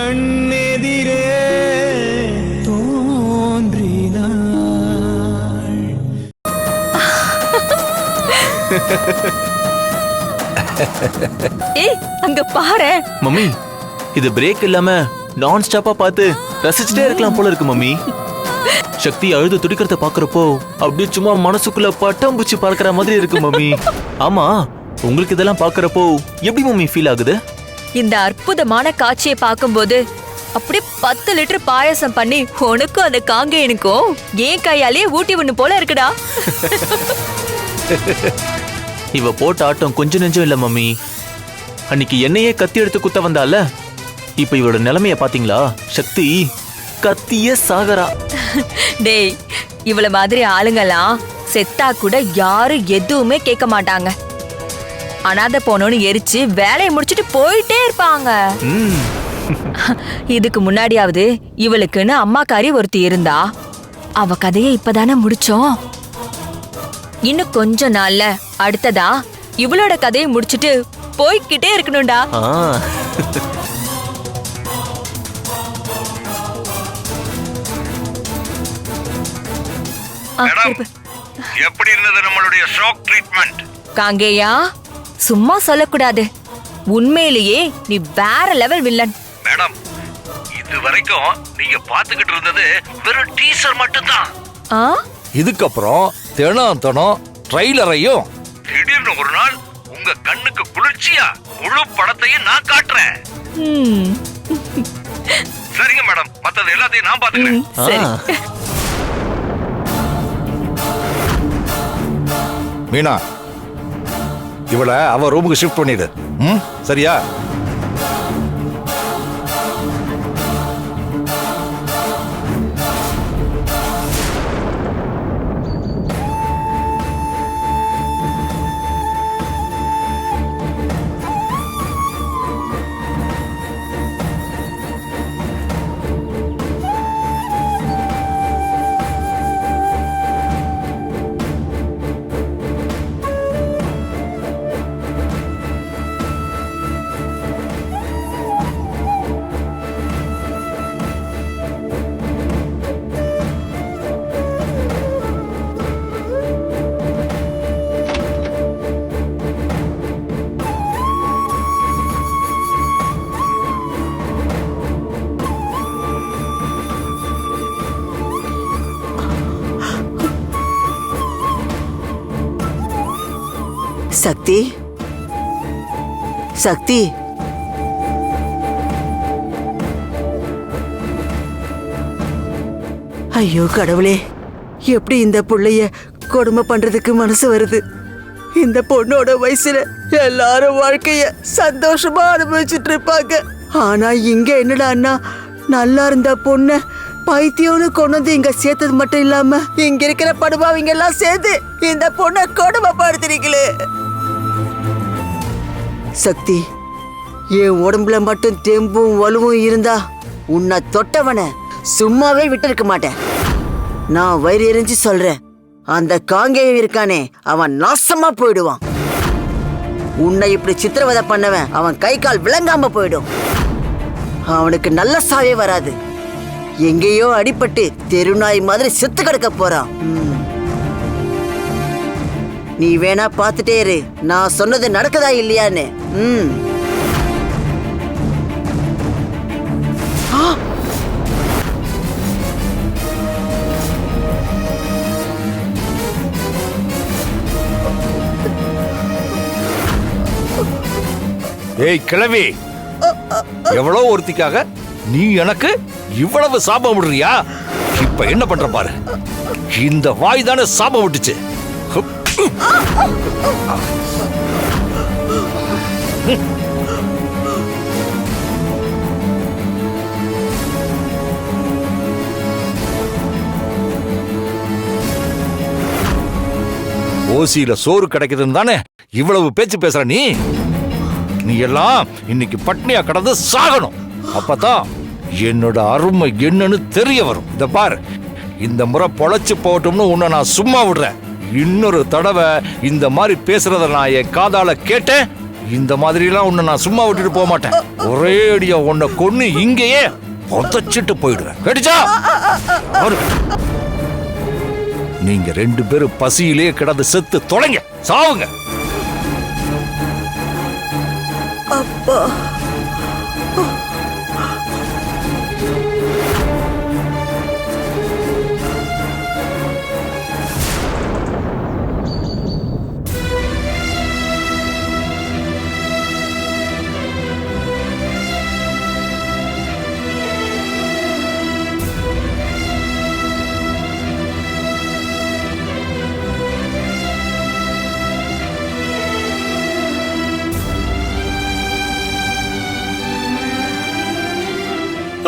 கண்ணெதிரே தோன்றினாள். ஏய் அங்க பாரு. மம்மி இது பிரேக் இல்லாம நான் ஸ்டாப்பா பார்த்து ரசிச்சுட்டே இருக்கலாம் போல இருக்கு மம்மி. சக்தி அழுது துடிக்கிறத பாக்குறப்போ அப்படியே சும்மா மனசுக்குள்ள பட்டாம்பூச்சி பறக்கிற மாதிரி இருக்கு மம்மி. ஆமா உங்களுக்கு இதெல்லாம் பாக்குறப்போ எப்படி மம்மி ஃபீல் ஆகுது? இந்த அற்புதமான காட்சியை பார்க்கும்போது அப்படியே பத்து லிட்டர் பாயாசம் பண்ணி உனக்கும் அந்த காங்கேயனுக்கும் ஏன் கையாலே ஊட்டி ஒண்ணு போல இருக்குடா. இவ போட்ட ஆட்டம் கொஞ்சம் நெஞ்சம் இல்ல மம்மி. அன்னைக்கு என்னையே கத்தி எடுத்து குத்த வந்தால? இப்ப இவளோட நிலைமைய பாத்தீங்களா? சக்தி கத்திய சாகரா. டேய் இவள மாதிரி ஆளுங்கெல்லாம் செத்தா கூட யாரும் எதுவுமே கேட்க மாட்டாங்க. அனாதை போனோன்னு எரிச்சு வேலையை முடிச்சிட்டு போயிட்டே இருப்பாங்க. ம். இதுக்கு முன்னாடியாவது இவளுக்குன்னு அம்மாக்காரி ஒருத்தி இருந்தா. அவ கதையை இப்பதானே முடிச்சோம். இன்னும் கொஞ்ச நாள்ல அடுத்ததா இவளோட கதையை முடிச்சிட்டு போய்கிட்டே இருக்கணும்டா. எப்படி இருந்தது நம்மளுடைய ஷாக் ட்ரீட்மெண்ட் காங்கேயா? சும்மா சொல்லக்கூடாது. உண்மையிலேயே நீ வேற லெவல் வில்லன் மேடம் இது வரைக்கும் நீங்க பாத்துக்கிட்டு இருந்தது வெறும் டீசர் மட்டும்தான். ஆ? இதுக்கப்புறம் தினம் தினம் ட்ரைலரையும் திடீர்னு ஒரு நாள் உங்க கண்ணுக்கு குளிர்ச்சியா முழு படத்தையும் நான் காட்டுறேன். ம், சரிங்க மேடம் மத்தது எல்லாத்தையும் நான் பாத்துக்கிறேன் சரி. மீனா இவளை அவ ரூமுக்கு ஷிஃப்ட் பண்ணிடு. ம்? சரியா? சக்தி. சக்தி. ஐயோ கடவுளே எப்படி இந்த புள்ளைய கொடுமை பண்றதுக்கு மனசு வருது? இந்த பொண்ணோட வயசுல எல்லாரும் வாழ்க்கைய சந்தோஷமா அனுபவிச்சுட்டு இருப்பாங்க. ஆனா இங்க என்னடா அண்ணா நல்லா இருந்த பொண்ண பைத்தியம்னு கொண்டு வந்து இங்க சேர்த்தது மட்டும் இல்லாம இங்க இருக்கிற படுபாவிங்க எல்லாம் சேர்ந்து இந்த பொண்ணை கொடுமைப்படுத்துறீங்களே சக்தி என் உடம்புல மட்டும் தெம்பும் வலுவும் இருந்தா உன்னை தொட்டவன சும்மாவே விட்டிருக்க மாட்டேன். நான் வயிறு எரிஞ்சு சொல்றேன் அந்த காங்கேயம் இருக்கானே அவன் நாசமா போயிடுவான். உன்னை இப்படி சித்திரவதை பண்ணவன் அவன் கை கால் விளங்காம போயிடும். அவனுக்கு நல்ல சாவே வராது. எங்கேயோ அடிபட்டு தெருநாய் மாதிரி செத்து கிடக்க போறான். நீ வேணா பார்த்துட்டே இரு. நான் சொன்னது நடக்குதா இல்லையான்னு. ம். ஏய் கிழவி. எவ்வளோ ஒருத்திக்காக? நீ எனக்கு இவ்வளவு சாபம் விடுறியா? இப்ப என்ன பண்ற பாரு? இந்த வாய் தானே சாபம் விட்டுச்சு. ஓசியில சோறு கிடைக்குதுன்னு தானே? இவ்வளவு பேச்சு பேசுற நீ? நீ எல்லாம் இன்னைக்கு பட்னியா கடந்து சாகணும். அப்பதான் என்னோட அருமை என்னன்னு தெரிய வரும். இத பாரு இந்த முறை பொழைச்சு போகட்டும்னு உன்னை நான் சும்மா விடுறேன். இன்னொரு தடவை இந்த மாதிரி பேசுறத நான் என் காதால கேட்டேன். இந்த மாதிரிலாம் உன்னை நான் சும்மா விட்டுட்டு போக மாட்டேன். ஒரே அடியா உன்னை கொன்னு இங்கேயே புதைச்சிட்டு போயிடுவேன். கேட்டுச்சா? அவரு. நீங்க ரெண்டு பேரும் பசியிலே கிடந்து செத்து தொலைங்க. சாவுங்க.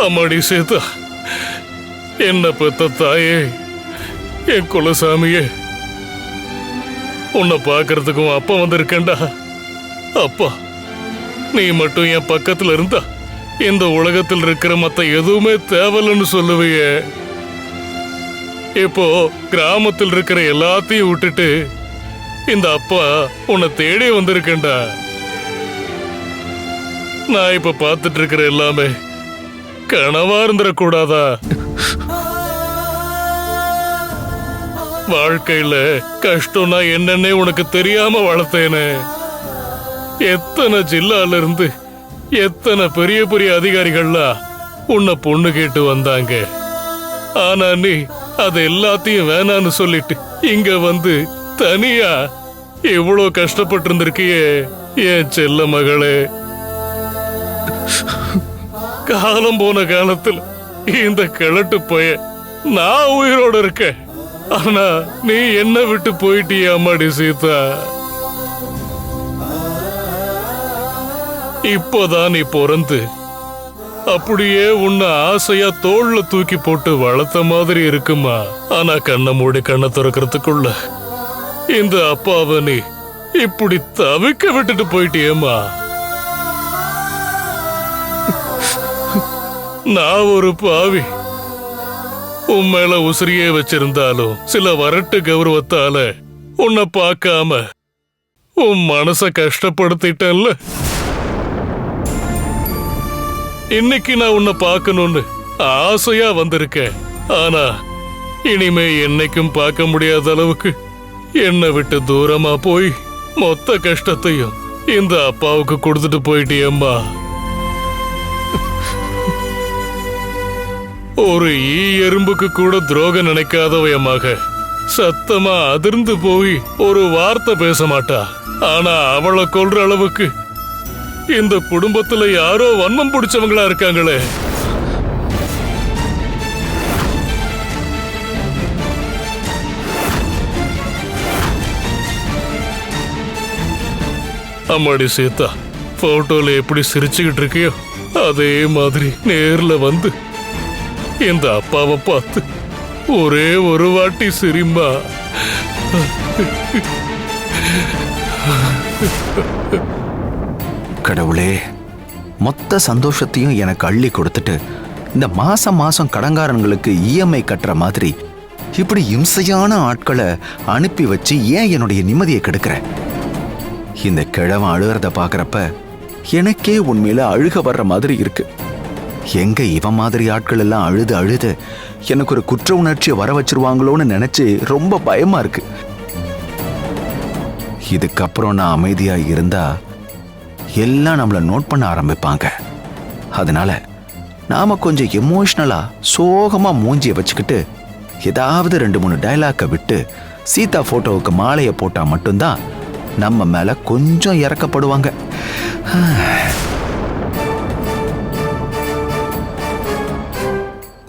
அம்மாடி சீதா என்ன பெத்த தாயே என் குலசாமியே. உன்னை பார்க்கறதுக்கும் அப்பா வந்திருக்கேன்டா. அப்பா நீ மட்டும் என் பக்கத்தில் இருந்தா இந்த உலகத்தில் இருக்கிற மற்ற எதுவுமே தேவலன்னு சொல்லுவியே. இப்போ கிராமத்தில் இருக்கிற எல்லாத்தையும் விட்டுட்டு இந்த அப்பா உன்னை தேடி வந்திருக்கேன்டா. நான் இப்ப பார்த்துட்டு இருக்கிற எல்லாமே கனவா இருந்துடக்கூடாதா வாழ்க்கையில கஷ்டம்னா என்னன்னே உனக்கு தெரியாம வளர்த்தேனே. எத்தனை ஜில்லால இருந்து எத்தனை பெரிய பெரிய அதிகாரிகள்லாம் உன்னை பொண்ணு கேட்டு வந்தாங்க. ஆனா நீ அது எல்லாத்தையும் வேணான்னு சொல்லிட்டு இங்க வந்து தனியா எவ்வளவு கஷ்டப்பட்டு இருந்திருக்கியே என் செல்ல மகளே. காலம் போன காலத்துல இந்த கிழட்டு போய நான் உயிரோட இருக்கேன். ஆனா நீ என்ன விட்டு போயிட்டிய அம்மாடி சீதா? இப்போதான் நீ பிறந்து அப்படியே உன்னை ஆசையா தோள்ல தூக்கி போட்டு வளர்த்த மாதிரி இருக்குமா? ஆனா கண்ணை மூடி கண்ணை திறக்கிறதுக்குள்ள இந்த அப்பாவை நீ இப்படி தவிக்க விட்டுட்டு போயிட்டியேம்மா? நான் ஒரு பாவி. உன் மேல உசிரியே வச்சிருந்தாலும் சில வரட்டு கௌரவத்தால உன்னை பார்க்காம உன் மனச கஷ்டப்படுத்திட்டேன்ல. இன்னைக்கு நான் உன்னை பார்க்கணும்னு ஆசையா வந்திருக்கேன். ஆனா இனிமே என்னைக்கும் பார்க்க முடியாத அளவுக்கு என்னை விட்டு தூரமா போய் மொத்த கஷ்டத்தையும் இந்த அப்பாவுக்கு கொடுத்துட்டு போயிட்டியம்மா. ஒரு ஈ எறும்புக்கு கூட துரோகம் நினைக்காதவயமாக. சத்தமா அதிர்ந்து போய் ஒரு வார்த்தை பேச மாட்டா. ஆனா அவளை கொல்ற அளவுக்கு. இந்த குடும்பத்துல யாரோ வன்மம் பிடிச்சவங்களா இருக்காங்களே. அம்மாடி சீதா போட்டோல எப்படி சிரிச்சுக்கிட்டு இருக்கியோ அதே மாதிரி நேர்ல வந்து இந்த அப்பாவை பார்த்து ஒரே ஒரு வாட்டி சிரிம்மா கடவுளே மொத்த சந்தோஷத்தையும் எனக்கு அள்ளி கொடுத்துட்டு இந்த மாசம் மாசம் கடங்காரங்களுக்கு இஎம்ஐ கட்டுற மாதிரி இப்படி இம்சையான ஆட்களை அனுப்பி வச்சு ஏன் என்னுடைய நிம்மதியை கெடுக்கிற? இந்த கிழவன் அழுகிறத பாக்குறப்ப எனக்கே உண்மையில அழுக வர்ற மாதிரி இருக்கு. எங்க இவன் மாதிரி ஆட்கள் எல்லாம் அழுது அழுது எனக்கு ஒரு குற்ற உணர்ச்சியை வர வச்சிருவாங்களோன்னு நினைச்சு ரொம்ப பயமா இருக்கு. இதுக்கப்புறம் நான் அமைதியா இருந்தா எல்லாம் நம்மளை நோட் பண்ண ஆரம்பிப்பாங்க. அதனால நாம கொஞ்சம் எமோஷ்னலா சோகமா மூஞ்சிய வச்சுக்கிட்டு ஏதாவது ரெண்டு மூணு டைலாக்கை விட்டு சீதா போட்டோவுக்கு மாலையை போட்டா மட்டும்தான் நம்ம மேல கொஞ்சம் இறக்கப்படுவாங்க.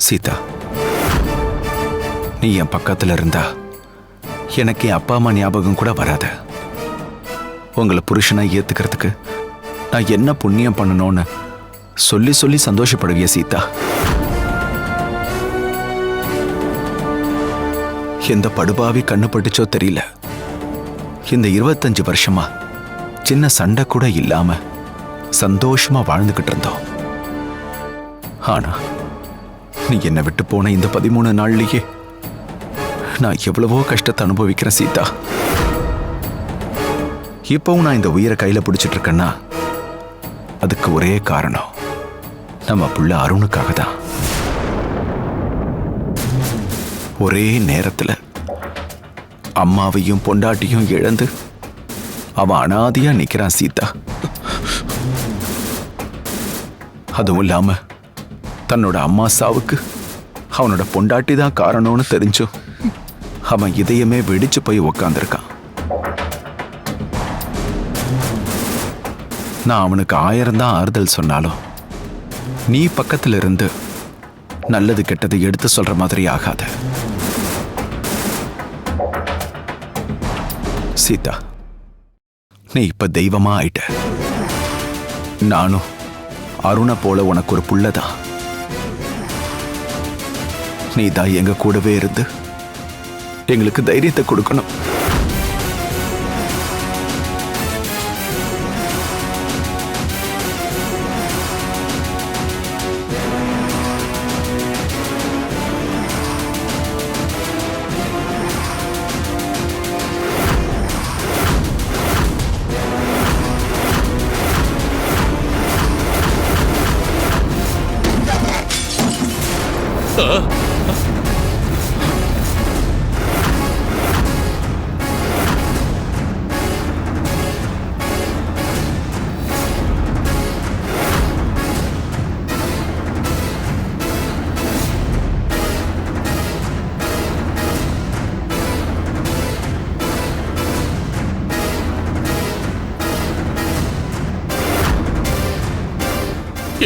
சீதா. நீ என் பக்கத்துல இருந்தா எனக்கு என் அப்பா அம்மா ஞாபகம் கூட வராது. உங்களை புருஷனா ஏத்துக்கிறதுக்கு நான் என்ன புண்ணியம் பண்ணணும்னு சொல்லி சொல்லி சந்தோஷப்படுவிய சீதா? எந்த படுபாவி கண்ணு பட்டுச்சோ தெரியல. இந்த இருபத்தஞ்சு வருஷமா சின்ன சண்டை கூட இல்லாம சந்தோஷமா வாழ்ந்துகிட்டு இருந்தோம். ஆனா என்னை விட்டு போன இந்த பதிமூணு நாள்லயே. நான் எவ்வளவோ கஷ்டத்தை அனுபவிக்கிறேன் சீதா. இப்பவும் நான் இந்த உயிரை கையில பிடிச்சிட்டு இருக்கேன்னா அதுக்கு ஒரே காரணம் நம்ம புள்ள அருணுக்காக தான். ஒரே நேரத்துல அம்மாவையும் பொண்டாட்டியும் இழந்து அவன் அனாதியா நிக்கிறான் சீதா. அதுவும் இல்லாம தன்னோட அம்மா சாவுக்கு அவனோட பொண்டாட்டி தான் காரணம்னு தெரிஞ்சும் அவன் இதயமே வெடிச்சு போய் உக்காந்துருக்கான். நான் அவனுக்கு ஆயிரம் தான் ஆறுதல் சொன்னாலும் நீ பக்கத்துல இருந்து நல்லது கெட்டது எடுத்து சொல்ற மாதிரி ஆகாத. சீதா நீ இப்ப தெய்வமா ஆயிட்ட. நானும் அருணை போல உனக்கு ஒரு புள்ளதான் நீ தான் எங்க கூடவே இருந்து எங்களுக்கு தைரியத்தை கொடுக்கணும்.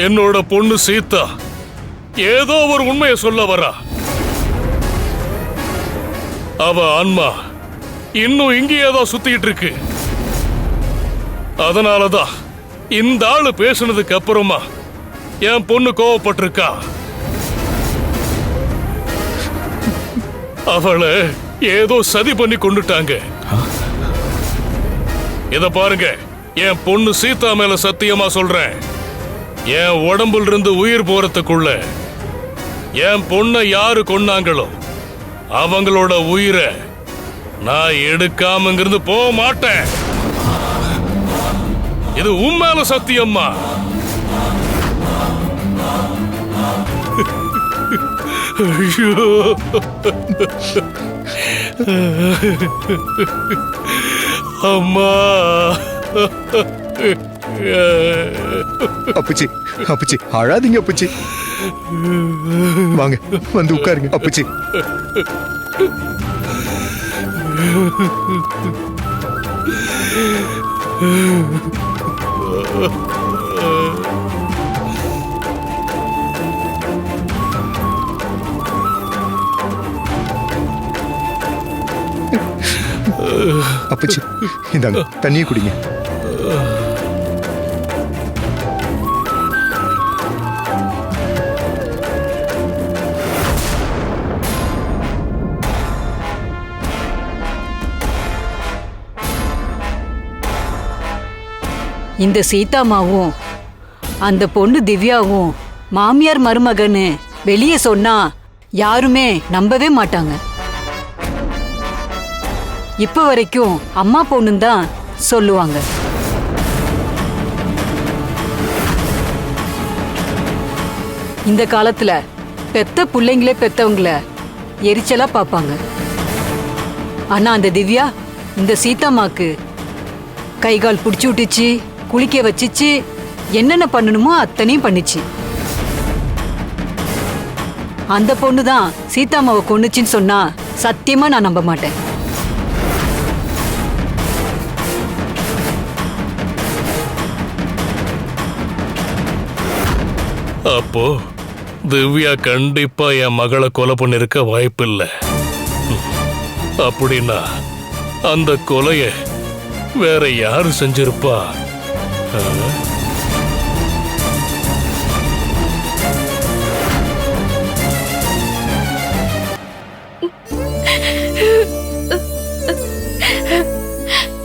என்னோட பொண்ணு சீதா. ஏதோ ஒரு உண்மையை சொல்ல வரா. அவ ஆன்மா. இன்னும் இங்கேயே தான் சுத்திட்டு இருக்கு. அதனாலதான் இந்த ஆளு பேசுனதுக்கு அப்புறமா என் பொண்ணு கோவப்பட்டிருக்கா. அவளை ஏதோ சதி பண்ணி கொண்டுட்டாங்க. இத பாருங்க என் பொண்ணு சீதா மேல சத்தியமா சொல்றேன். என் உடம்புல இருந்து உயிர் போறதுக்குள்ள என் பொண்ணை யாரு கொன்னாங்களோ அவங்களோட உயிரை நான் எடுக்காம இங்கிருந்து போக மாட்டேன். இது உண்மையில சத்தியம்மா. ஐயோ. அம்மா. அப்புச்சி அப்புச்சி. அழாதீங்க அப்புச்சி. வாங்க வந்து உட்காருங்க அப்புச்சி. அப்புச்சி இந்தாங்க தண்ணியை குடிங்க. இந்த சீதாமாவும் அந்த பொண்ணு திவ்யாவும் மாமியார் மருமகன்னு வெளியே சொன்னா யாருமே நம்பவே மாட்டாங்க. இப்ப வரைக்கும் அம்மா பொண்ணுன்னு தான் சொல்லுவாங்க. இந்த காலத்துல பெத்த பிள்ளைங்களே பெத்தவங்கள எரிச்சலா பார்ப்பாங்க ஆனா அந்த திவ்யா இந்த சீதாமாக்கு கை கால் பிடிச்சி விட்டுச்சு. குளிக்க வச்சுச்சு. என்னென்ன பண்ணணுமோ அத்தனையும் பண்ணிச்சு. அந்த பொண்ணு தான் சீதாமாவை கொன்னுச்சின்னு சொன்னா சத்தியமா நான் நம்ப மாட்டேன். அப்போ திவ்யா கண்டிப்பா என் மகளை கொலை பண்ணிருக்க வாய்ப்பில்ல. அப்படின்னா அந்த கொலைய வேற யாரு செஞ்சிருப்பா?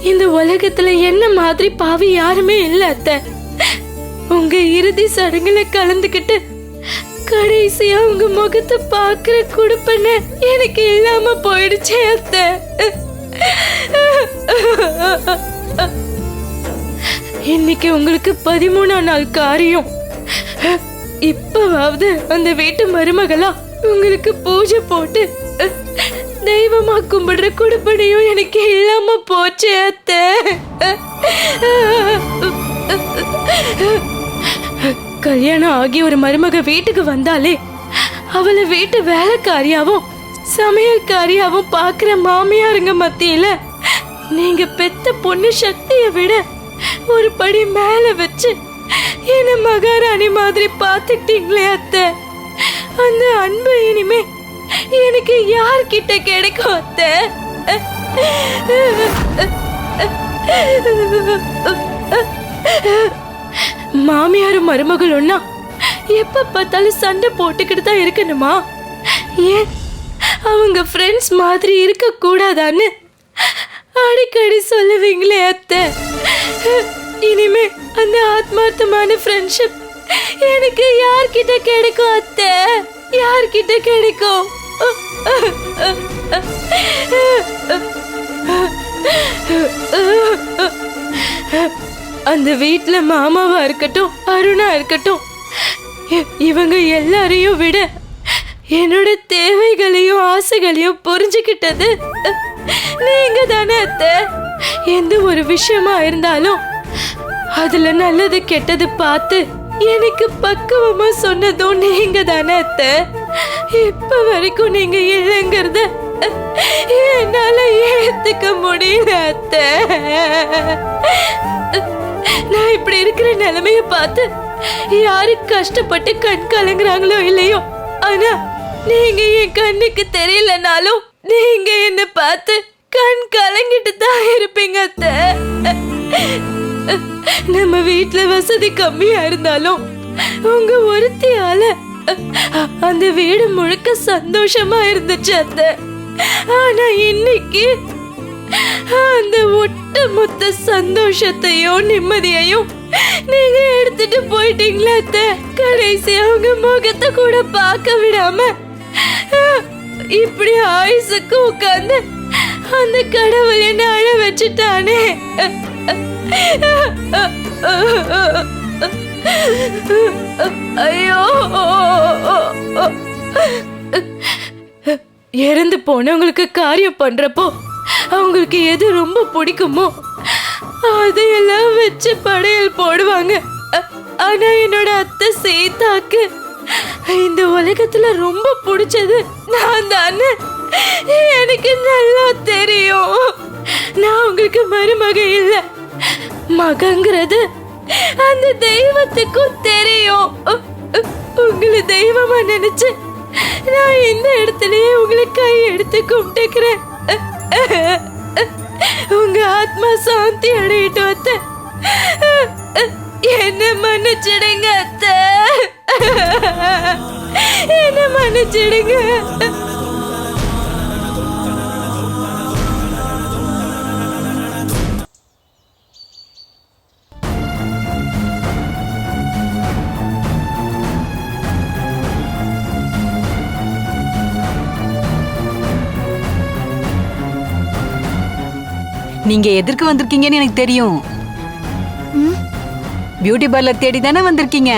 இந்த உலகத்துல என்ன மாதிரி பாவி யாருமே இல்ல அத்த. உங்க இறுதி சடங்குல கலந்துக்கிட்டு கடைசியா உங்க முகத்தை பாக்குற குடுப்பன எனக்கு இல்லாம போயிடுச்சே அத்தை. இன்னைக்கு உங்களுக்கு பதிமூணாம் நாள் காரியம். இப்பவாவது அந்த வீட்டு மருமகளா உங்களுக்கு பூஜை போட்டு தெய்வமா கும்பிடுற குடுப்பனையும் எனக்கு இல்லாம போச்சு அத்தை. கல்யாணம் ஆகி ஒரு மருமக வீட்டுக்கு வந்தாலே அவளை வீட்டு வேலைக்காரியாவும் சமையல்காரியாவும் பாக்குற மாமியாருங்க மத்தியில நீங்க பெத்த பொண்ணு சக்தியை விட ஒரு படி மேல வச்சு என்ன மகாராணி மாதிரி பாத்துக்கிட்டீங்களே அத்தை. அந்த அன்பு இனிமே எனக்கு யார்கிட்ட கிடைக்கும் அத்தை? மாமியாரும் மருமகளும்னா எப்ப பார்த்தாலும் சண்டை போட்டுக்கிட்டு தான் இருக்கணுமா? ஏன்? அவங்க ஃப்ரெண்ட்ஸ் மாதிரி இருக்க கூடாதான்னு அடிக்கடி சொல்லுவீங்களே அத்தை. இனிமே அந்த ஆத்மார்த்தமான ஃப்ரெண்ட்ஷிப் எனக்கு யார்கிட்ட கிடைக்கும் அத்தை? யார்கிட்ட கிடைக்கும்? அந்த வீட்ல மாமாவா இருக்கட்டும் அருணா இருக்கட்டும் இவங்க எல்லாரையும் விட என்னோட தேவைகளையும் ஆசைகளையும் புரிஞ்சுக்கிட்டது நீங்க தானே அத்தை? எந்த ஒரு விஷயமா இருந்தாலும் அதுல நல்லது கெட்டது பார்த்து எனக்கு பக்குவமா சொன்னதும் நீங்க தானே அத்தை. இப்ப வரைக்கும் நீங்க இல்லைங்கிறத என்னால ஏத்துக்க முடியல அத்தை. நான் இப்படி இருக்கிற நிலைமைய பார்த்து யாரு கஷ்டப்பட்டு கண் கலங்குறாங்களோ இல்லையோ? ஆனா நீங்க என் கண்ணுக்கு தெரியலனாலும் நீங்க என்ன பார்த்து கண் கலங்கிட்டு தான் இருப்பீங்க அத்தை. நம்ம வீட்ல வசதி கம்மியா இருந்தாலும் உங்க ஒருத்தியால அந்த வீடு முழுக்க சந்தோஷமா இருந்துச்சு அத்தை. ஆனா இன்னைக்கு அந்த ஒட்டுமொத்த சந்தோஷத்தையும் நிம்மதியையும் நீங்க எடுத்துட்டு போயிட்டீங்களா அத்தை. கடைசி அவங்க முகத்தை கூட பார்க்க விடாம இப்படி ஆயுசுக்கு உட்காந்து அந்த கடவுள் என்ன அழ வச்சுட்டானே. ஐயோ. இறந்து போனவங்களுக்கு காரியம் பண்றப்போ அவங்களுக்கு எது ரொம்ப பிடிக்குமோ அதையெல்லாம் வச்சு படையல் போடுவாங்க. ஆனா என்னோட அத்தை சீதாக்கு இந்த உலகத்துல ரொம்ப பிடிச்சது நான் தானே. எனக்கு நல்லா தெரியும். நான் உங்களுக்கு மருமக இல்ல. மகங்கிறது அந்த தெய்வத்துக்கும் தெரியும். உங்களை தெய்வமா நினைச்சு நான் இந்த இடத்துலயே உங்களை கை எடுத்து கும்பிட்டுக்கிறேன். உங்க ஆத்மா சாந்தி அடையிட்டு அத்தை. என்ன மன்னிச்சிடுங்க அத்தை. என்ன மன்னிச்சிடுங்க. நீங்க எதற்கு வந்திருக்கீங்கன்னு எனக்கு தெரியும். பியூட்டி பார்லர் தேடி தானே வந்திருக்கீங்க.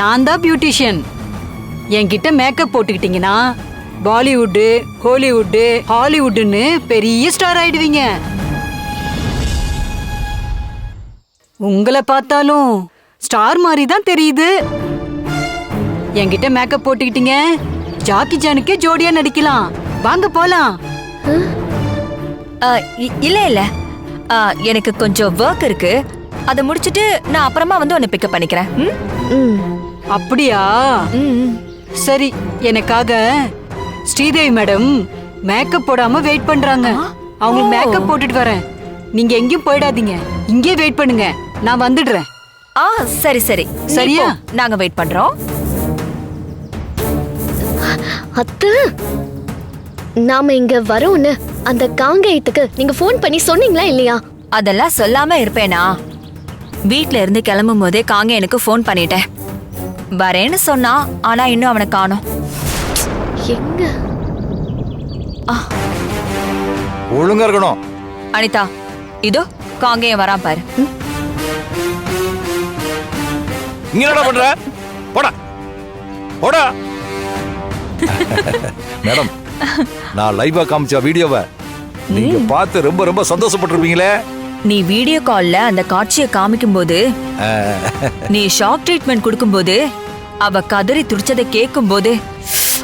நான் தான் பியூட்டிஷியன் என்கிட்ட மேக்கப் போட்டுக்கிட்டீங்கன்னா பாலிவுட்டு ஹாலிவுட்டு ஹாலிவுட்டுன்னு பெரிய ஸ்டார் ஆயிடுவீங்க. உங்களை பார்த்தாலும் ஸ்டார் மாதிரி தான் தெரியுது. என்கிட்ட மேக்கப் போட்டுக்கிட்டீங்க. ஜாக்கி ஜானுக்கே ஜோடியா நடிக்கலாம். வாங்க போலாம். இல்ல இல்ல. ஆ, எனக்கு கொஞ்சம் ஒர்க் இருக்கு. அதை முடிச்சிட்டு நான் அப்புறமா வந்து உன்னை பிக்கப் பண்ணிக்கிறேன். ம்? அப்படியா. சரி எனக்காக ஸ்ரீதேவி மேடம் மேக்கப் போடாம வெயிட் பண்றாங்க. அவங்களுக்கு மேக்கப் போட்டுட்டு வரேன். நீங்க எங்கேயும் போயிடாதீங்க. இங்கே வெயிட் பண்ணுங்க. நான் வந்துடுறேன். ஆ சரி சரி. சரியா? நாங்க வெயிட் பண்றோம். அத்து நாம இங்க வரோம்னு அந்த காங்கேயத்துக்கு நீங்க ஃபோன் பண்ணி சொன்னீங்களா இல்லையா? அதெல்லாம் சொல்லாம இருப்பேனா? வீட்ல இருந்து கிளம்பும் போதே காங்க எனக்கு ஃபோன் பண்ணிட்டேன். வரேன்னு சொன்னா ஆனா இன்னும் அவனை காணோம். எங்க? ஒழுங்கா இருக்கணும். அனிதா இதோ காங்கேயம் வரான் பாரு. இங்க என்னடா பண்ற? போடா. போடா. மேடம் நான் லைவா காமிச்ச வீடியோவை நீங்க பார்த்து ரொம்ப ரொம்ப சந்தோஷப்பட்டிருப்பீங்களே? நீ வீடியோ கால்ல அந்த காட்சியை காமிக்கும்போது நீ ஷாக் ட்ரீட்மெண்ட் கொடுக்கும்போது அவ கதறி துடிச்சதை கேட்கும்போது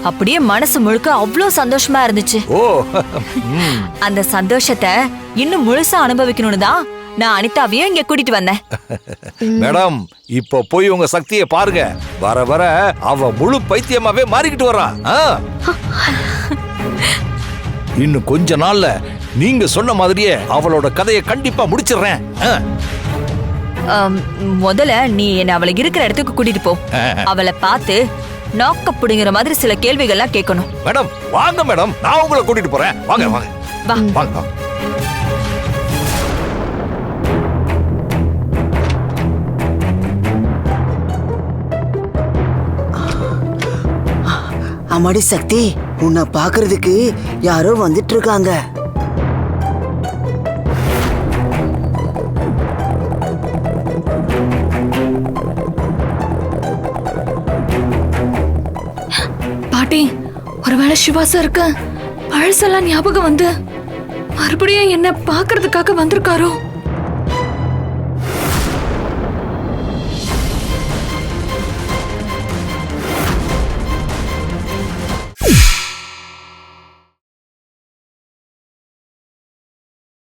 அப்படியே மனசு முழுக்க அவ்வளோ சந்தோஷமா இருந்துச்சு. ஓ. அந்த சந்தோஷத்தை இன்னும் முழுசா அனுபவிக்கணும்னு தான் நான் அனிதாவையும் இங்க கூட்டிட்டு வந்தேன். மேடம் இப்ப போய் உங்க சக்தியை பாருங்க. வர வர அவ முழு பைத்தியமாவே மாறிக்கிட்டு வர்றா. ஆ. இன்னும் கொஞ்ச நாள்ல நீங்க சொன்ன மாதிரியே அவளோட கதையை கண்டிப்பா முடிச்சிடுறேன். முதல்ல நீ என்ன அவளை இருக்கிற இடத்துக்கு கூட்டிட்டு போ. அவளை பார்த்து நாக்க புடுங்குற மாதிரி சில கேள்விகள்லாம் கேட்கணும். மேடம் வாங்க மேடம். நான் உங்களை கூட்டிட்டு போறேன். வாங்க வாங்க. வாங்க வாங்க. அம்மாடி சக்தி உன்னை பாக்குறதுக்கு யாரோ வந்துட்டு இருக்காங்க பாட்டி ஒருவேளை சிவாசா இருக்க பழசெல்லாம் ஞாபகம் வந்து மறுபடியும் என்ன பாக்குறதுக்காக வந்திருக்காரோ?